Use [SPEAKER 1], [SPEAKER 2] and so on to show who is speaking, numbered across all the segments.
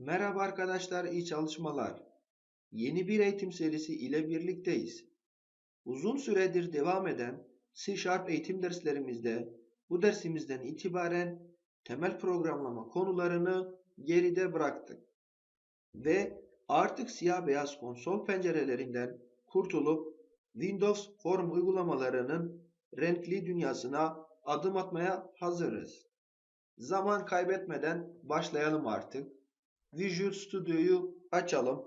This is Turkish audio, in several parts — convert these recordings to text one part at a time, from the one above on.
[SPEAKER 1] Merhaba arkadaşlar, iyi çalışmalar. Yeni bir eğitim serisi ile birlikteyiz. Uzun süredir devam eden C Sharp eğitim derslerimizde bu dersimizden itibaren temel programlama konularını geride bıraktık. Ve artık siyah beyaz konsol pencerelerinden kurtulup Windows Form uygulamalarının renkli dünyasına adım atmaya hazırız. Zaman kaybetmeden başlayalım artık. Visual Studio'yu açalım.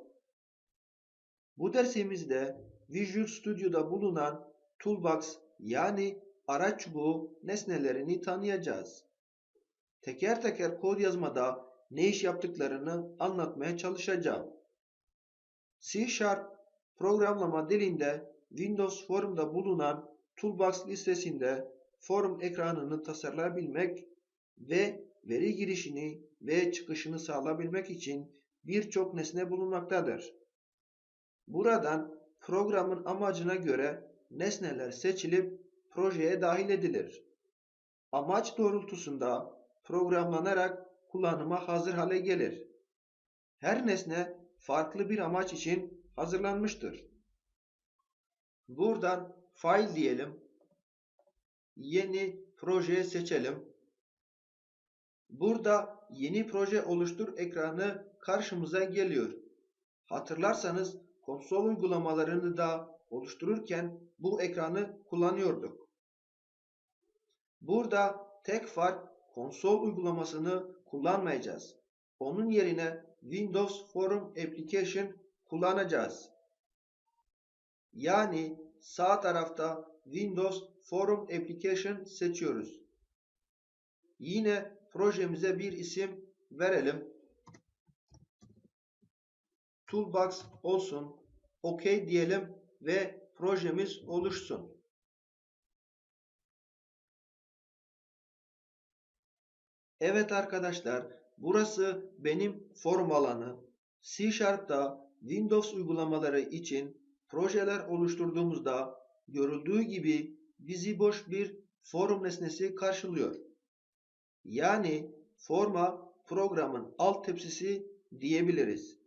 [SPEAKER 1] Bu dersimizde Visual Studio'da bulunan Toolbox yani araç çubuğu nesnelerini tanıyacağız. Teker teker kod yazmada ne iş yaptıklarını anlatmaya çalışacağım. C Sharp programlama dilinde Windows Form'da bulunan Toolbox listesinde form ekranını tasarlayabilmek ve veri girişini ve çıkışını sağlayabilmek için birçok nesne bulunmaktadır. Buradan programın amacına göre nesneler seçilip projeye dahil edilir. Amaç doğrultusunda programlanarak kullanıma hazır hale gelir. Her nesne farklı bir amaç için hazırlanmıştır. Buradan File diyelim. Yeni proje seçelim. Burada yeni proje oluştur ekranı karşımıza geliyor. Hatırlarsanız konsol uygulamalarını da oluştururken bu ekranı kullanıyorduk. Burada tek fark konsol uygulamasını kullanmayacağız. Onun yerine Windows Forum Application kullanacağız. Yani sağ tarafta Windows Forum Application seçiyoruz. Yine projemize bir isim verelim. Toolbox olsun. OK diyelim ve projemiz oluşsun. Evet arkadaşlar, burası benim form alanı. C Sharp'ta Windows uygulamaları için projeler oluşturduğumuzda görüldüğü gibi bizi boş bir forum nesnesi karşılıyor. Yani forma programın alt tepsisi diyebiliriz.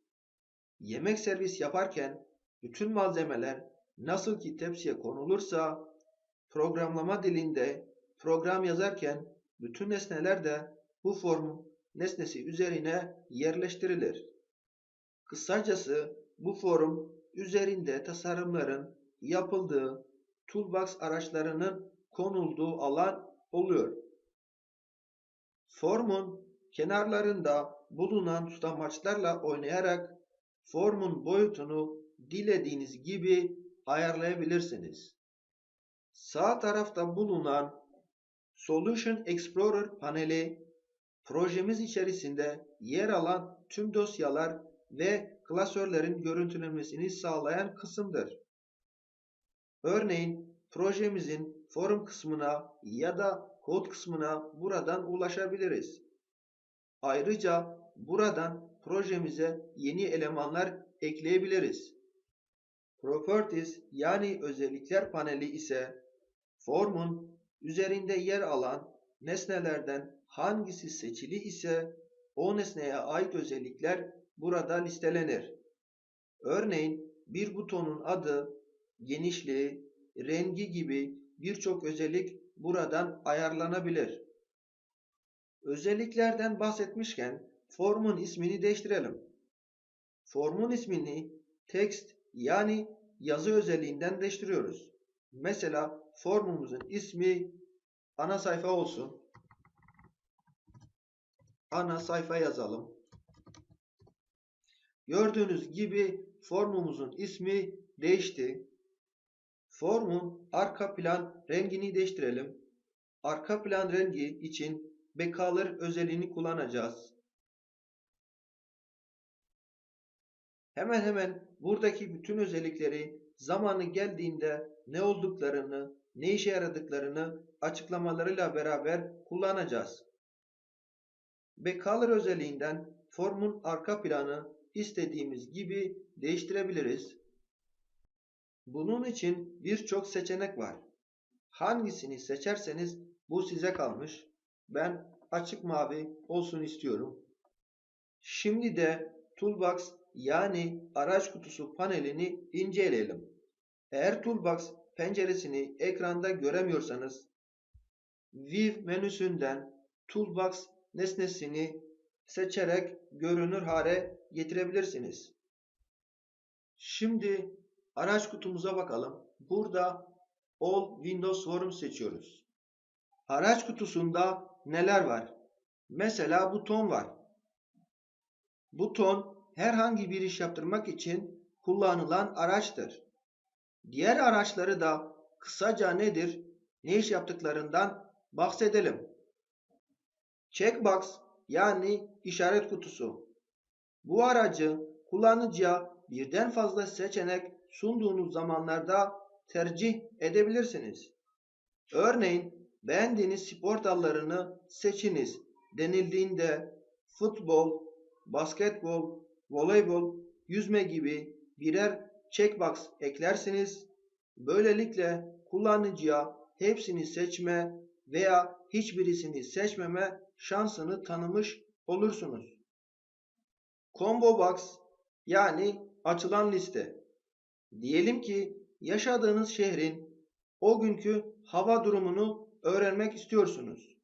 [SPEAKER 1] Yemek servis yaparken bütün malzemeler nasıl ki tepsiye konulursa programlama dilinde program yazarken bütün nesneler de bu form nesnesi üzerine yerleştirilir. Kısacası bu form üzerinde tasarımların yapıldığı toolbox araçlarının konulduğu alan oluyor. Formun kenarlarında bulunan tutamaçlarla oynayarak formun boyutunu dilediğiniz gibi ayarlayabilirsiniz. Sağ tarafta bulunan Solution Explorer paneli projemiz içerisinde yer alan tüm dosyalar ve klasörlerin görüntülenmesini sağlayan kısımdır. Örneğin projemizin forum kısmına ya da kod kısmına buradan ulaşabiliriz. Ayrıca buradan projemize yeni elemanlar ekleyebiliriz. Properties yani özellikler paneli ise formun üzerinde yer alan nesnelerden hangisi seçili ise o nesneye ait özellikler burada listelenir. Örneğin bir butonun adı, genişliği, rengi gibi birçok özellik buradan ayarlanabilir. Özelliklerden bahsetmişken formun ismini değiştirelim. Formun ismini text yani yazı özelliğinden değiştiriyoruz. Mesela formumuzun ismi ana sayfa olsun. Ana sayfa yazalım. Gördüğünüz gibi formumuzun ismi değişti. Formun arka plan rengini değiştirelim. Arka plan rengi için bekalar özelliğini kullanacağız. Hemen hemen buradaki bütün özellikleri zamanı geldiğinde ne olduklarını, ne işe yaradıklarını açıklamalarıyla beraber kullanacağız. Backcolor özelliğinden formun arka planı istediğimiz gibi değiştirebiliriz. Bunun için birçok seçenek var. Hangisini seçerseniz bu size kalmış. Ben açık mavi olsun istiyorum. Şimdi de Toolbox yani araç kutusu panelini inceleyelim. Eğer Toolbox penceresini ekranda göremiyorsanız View menüsünden Toolbox nesnesini seçerek görünür hale getirebilirsiniz. Şimdi araç kutumuza bakalım. Burada All Windows Forms seçiyoruz. Araç kutusunda neler var? Mesela buton var. Buton herhangi bir iş yaptırmak için kullanılan araçtır. Diğer araçları da kısaca nedir, ne iş yaptıklarından bahsedelim. Checkbox yani işaret kutusu. Bu aracı kullanıcıya birden fazla seçenek sunduğunuz zamanlarda tercih edebilirsiniz. Örneğin beğendiğiniz spor dallarını seçiniz denildiğinde futbol, basketbol, voleybol, yüzme gibi birer checkbox eklersiniz. Böylelikle kullanıcıya hepsini seçme veya hiçbirisini seçmeme şansını tanımış olursunuz. Combo box yani açılan liste. Diyelim ki yaşadığınız şehrin o günkü hava durumunu öğrenmek istiyorsunuz.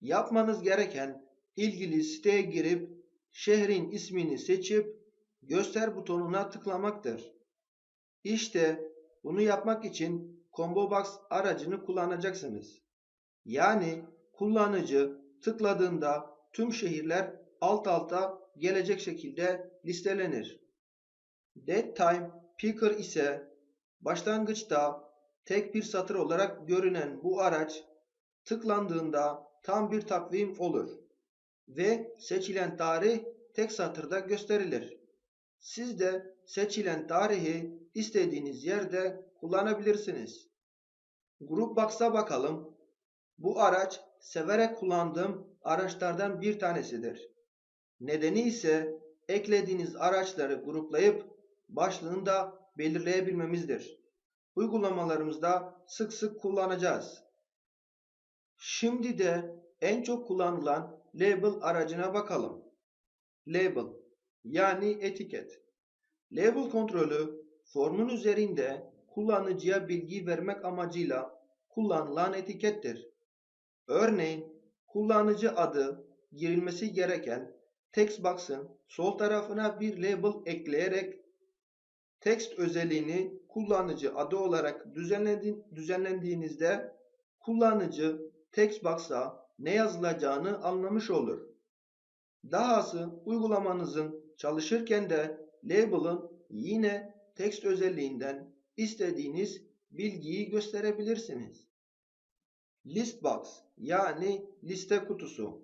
[SPEAKER 1] Yapmanız gereken ilgili siteye girip şehrin ismini seçip göster butonuna tıklamaktır. İşte bunu yapmak için Combo Box aracını kullanacaksınız. Yani kullanıcı tıkladığında tüm şehirler alt alta gelecek şekilde listelenir. Dead Time Picker ise başlangıçta tek bir satır olarak görünen bu araç tıklandığında tam bir takvim olur ve seçilen tarih tek satırda gösterilir. Siz de seçilen tarihi istediğiniz yerde kullanabilirsiniz. Group Box'a bakalım. Bu araç severek kullandığım araçlardan bir tanesidir. Nedeni ise eklediğiniz araçları gruplayıp başlığını da belirleyebilmemizdir. Uygulamalarımızda sık sık kullanacağız. Şimdi de en çok kullanılan label aracına bakalım. Label yani etiket. Label kontrolü formun üzerinde kullanıcıya bilgi vermek amacıyla kullanılan etikettir. Örneğin kullanıcı adı girilmesi gereken text box'ın sol tarafına bir label ekleyerek text özelliğini kullanıcı adı olarak düzenlendiğinizde kullanıcı text box'a ne yazılacağını anlamış olur. Dahası uygulamanızın çalışırken de label'ın yine text özelliğinden istediğiniz bilgiyi gösterebilirsiniz. Listbox yani liste kutusu.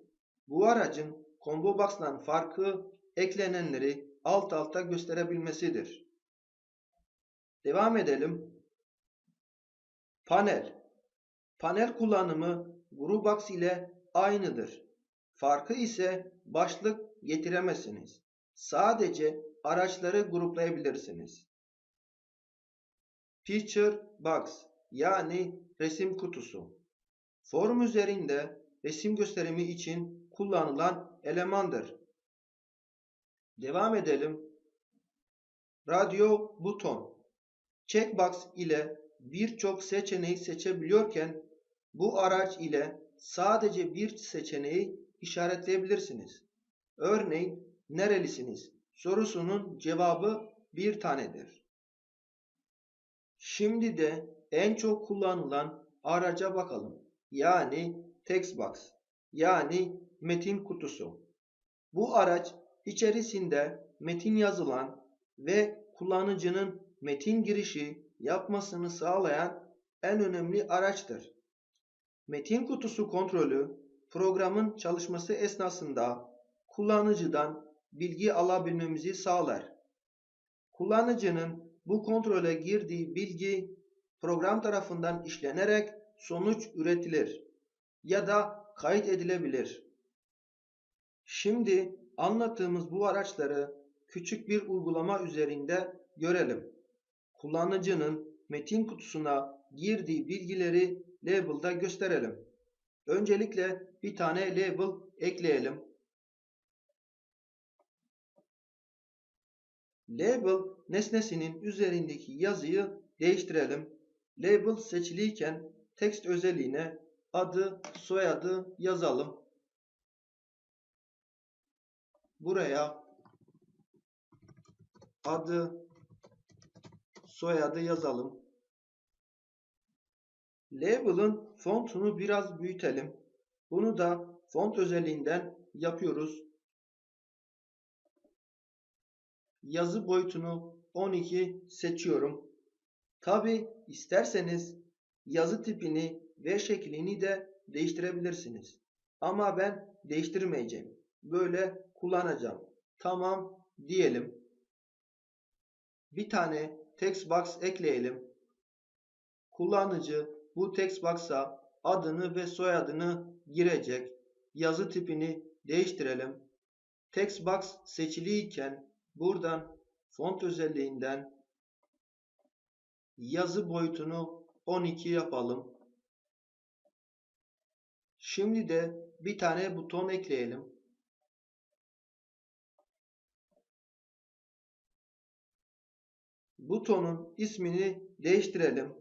[SPEAKER 1] Bu aracın Combo Box'tan farkı eklenenleri alt alta gösterebilmesidir. Devam edelim. Panel. Panel kullanımı Grubox ile aynıdır. Farkı ise başlık getiremezsiniz. Sadece araçları gruplayabilirsiniz. Picture Box yani resim kutusu. Form üzerinde resim gösterimi için kullanılan elemandır. Devam edelim. Radyo buton. Checkbox ile birçok seçeneği seçebiliyorken bu araç ile sadece bir seçeneği işaretleyebilirsiniz. Örneğin nerelisiniz sorusunun cevabı bir tanedir. Şimdi de en çok kullanılan araca bakalım. Yani textbox yani metin kutusu. Bu araç içerisinde metin yazılan ve kullanıcının metin girişi yapmasını sağlayan en önemli araçtır. Metin kutusu kontrolü programın çalışması esnasında kullanıcıdan bilgi alabilmemizi sağlar. Kullanıcının bu kontrole girdiği bilgi program tarafından işlenerek sonuç üretilir ya da kayıt edilebilir. Şimdi anlattığımız bu araçları küçük bir uygulama üzerinde görelim. Kullanıcının metin kutusuna girdiği bilgileri label'da gösterelim. Öncelikle bir tane label ekleyelim. Label nesnesinin üzerindeki yazıyı değiştirelim. Label seçiliyken text özelliğine adı, soyadı yazalım. Buraya adı, soyadı yazalım. Label'ın fontunu biraz büyütelim. Bunu da font özelliğinden yapıyoruz. Yazı boyutunu 12 seçiyorum. Tabi isterseniz yazı tipini ve şeklini de değiştirebilirsiniz. Ama ben değiştirmeyeceğim. Böyle kullanacağım. Tamam diyelim. Bir tane text box ekleyelim. Kullanıcı bu text box'a adını ve soyadını girecek. Yazı tipini değiştirelim. Text box seçiliyken buradan font özelliğinden yazı boyutunu 12 yapalım. Şimdi de bir tane buton ekleyelim. Butonun ismini değiştirelim.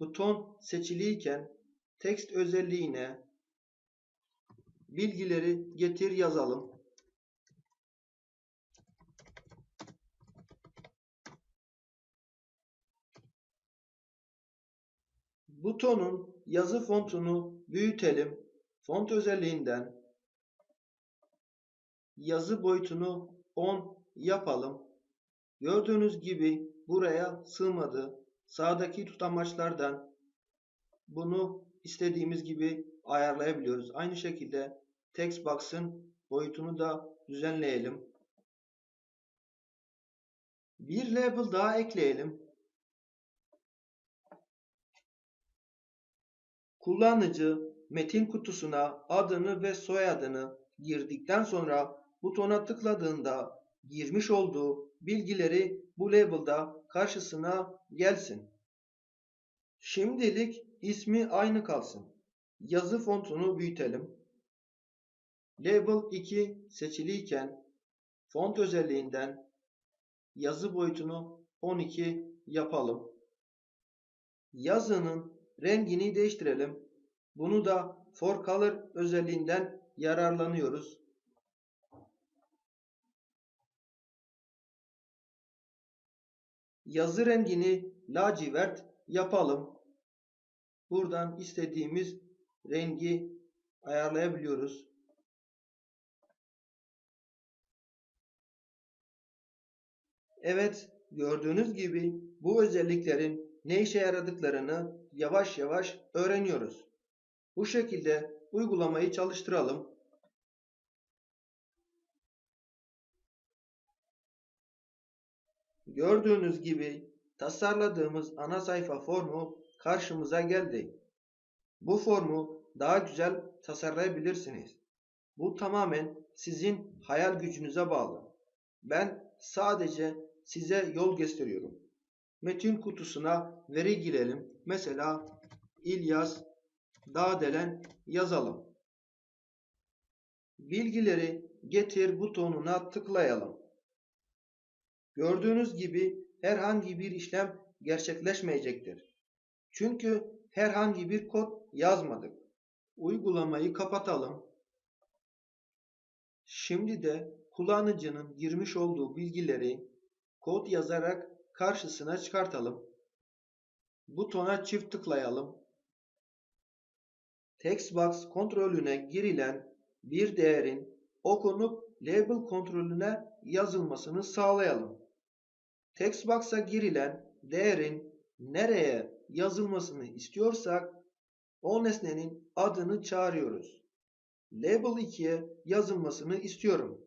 [SPEAKER 1] Buton seçiliyken text özelliğine bilgileri getir yazalım. Butonun yazı fontunu büyütelim. Font özelliğinden yazı boyutunu 10 yapalım. Gördüğünüz gibi buraya sığmadı. Sağdaki tutamaçlardan bunu istediğimiz gibi ayarlayabiliyoruz. Aynı şekilde text box'ın boyutunu da düzenleyelim. Bir label daha ekleyelim. Kullanıcı metin kutusuna adını ve soyadını girdikten sonra butona tıkladığında girmiş olduğu bilgileri bu label'da karşısına gelsin. Şimdilik ismi aynı kalsın. Yazı fontunu büyütelim. Label 2 seçiliyken font özelliğinden yazı boyutunu 12 yapalım. Yazının rengini değiştirelim. Bunu da for color özelliğinden yararlanıyoruz. Yazı rengini lacivert yapalım. Buradan istediğimiz rengi ayarlayabiliyoruz. Evet, gördüğünüz gibi bu özelliklerin ne işe yaradıklarını yavaş yavaş öğreniyoruz. Bu şekilde uygulamayı çalıştıralım. Gördüğünüz gibi tasarladığımız ana sayfa formu karşımıza geldi. Bu formu daha güzel tasarlayabilirsiniz. Bu tamamen sizin hayal gücünüze bağlı. Ben sadece size yol gösteriyorum. Metin kutusuna veri girelim. Mesela İlyas Dağdelen yazalım. Bilgileri getir butonuna tıklayalım. Gördüğünüz gibi herhangi bir işlem gerçekleşmeyecektir. Çünkü herhangi bir kod yazmadık. Uygulamayı kapatalım. Şimdi de kullanıcının girmiş olduğu bilgileri kod yazarak karşısına çıkartalım. Butona çift tıklayalım. Textbox kontrolüne girilen bir değerin okunup label kontrolüne yazılmasını sağlayalım. Textbox'a girilen değerin nereye yazılmasını istiyorsak o nesnenin adını çağırıyoruz. Label 2'ye yazılmasını istiyorum.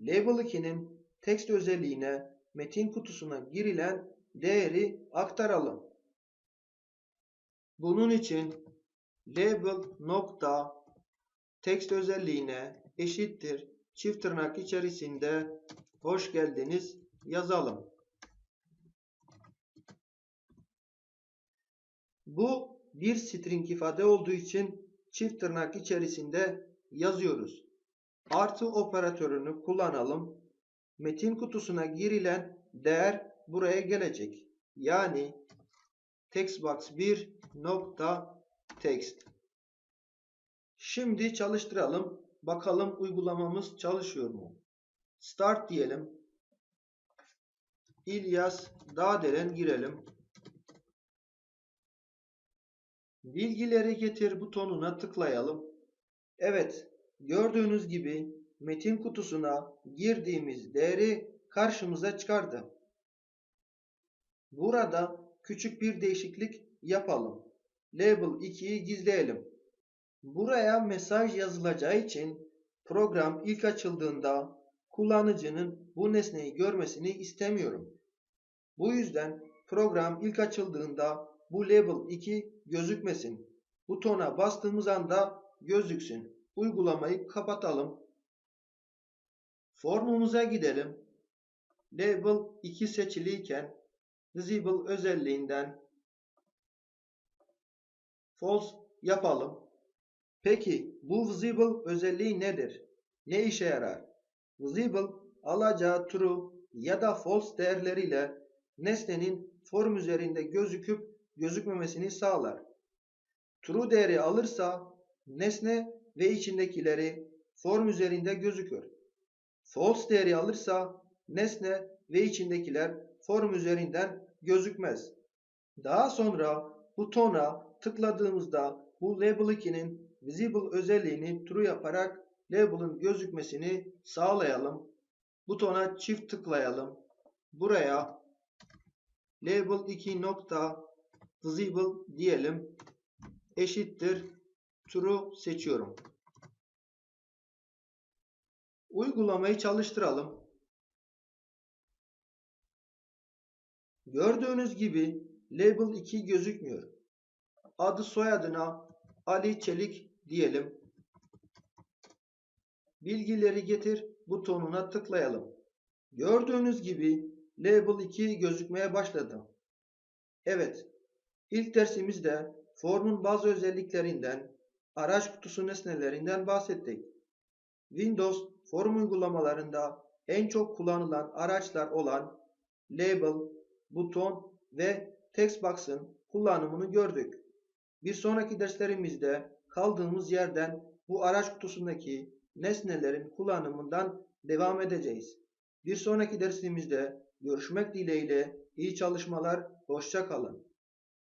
[SPEAKER 1] Label 2'nin text özelliğine metin kutusuna girilen değeri aktaralım. Bunun için label nokta text özelliğine eşittir çift tırnak içerisinde hoş geldiniz yazalım. Bu bir string ifade olduğu için çift tırnak içerisinde yazıyoruz. Artı operatörünü kullanalım. metin kutusuna girilen değer buraya gelecek. Yani textbox 1 nokta text. Şimdi çalıştıralım. Bakalım uygulamamız çalışıyor mu? Start diyelim. İlyas Dağdelen girelim. Bilgileri getir butonuna tıklayalım. Evet, gördüğünüz gibi metin kutusuna girdiğimiz değeri karşımıza çıkardı. Burada küçük bir değişiklik yapalım. Label 2'yi gizleyelim. Buraya mesaj yazılacağı için program ilk açıldığında kullanıcının bu nesneyi görmesini istemiyorum. Bu yüzden program ilk açıldığında bu label 2 gözükmesin. Butona bastığımız anda gözüksün. Uygulamayı kapatalım. Formumuza gidelim. Label 2 seçiliyken Visible özelliğinden False yapalım. Peki bu Visible özelliği nedir? Ne işe yarar? Visible alacağı true ya da false değerleriyle nesnenin form üzerinde gözüküp gözükmemesini sağlar. True değeri alırsa nesne ve içindekileri form üzerinde gözükür. False değeri alırsa nesne ve içindekiler form üzerinden gözükmez. Daha sonra butona tıkladığımızda bu label 2'nin visible özelliğini true yaparak label'ın gözükmesini sağlayalım. Butona çift tıklayalım. Buraya label 2 nokta visible diyelim. Eşittir true seçiyorum. Uygulamayı çalıştıralım. Gördüğünüz gibi label 2 gözükmüyor. Adı soyadına Ali Çelik diyelim. Bilgileri getir butonuna tıklayalım. Gördüğünüz gibi label 2 gözükmeye başladı. Evet, ilk dersimizde formun bazı özelliklerinden, araç kutusu nesnelerinden bahsettik. Windows form uygulamalarında en çok kullanılan araçlar olan label, buton ve textbox'ın kullanımını gördük. Bir sonraki derslerimizde kaldığımız yerden bu araç kutusundaki nesnelerin kullanımından devam edeceğiz. Bir sonraki dersimizde görüşmek dileğiyle iyi çalışmalar, hoşça kalın.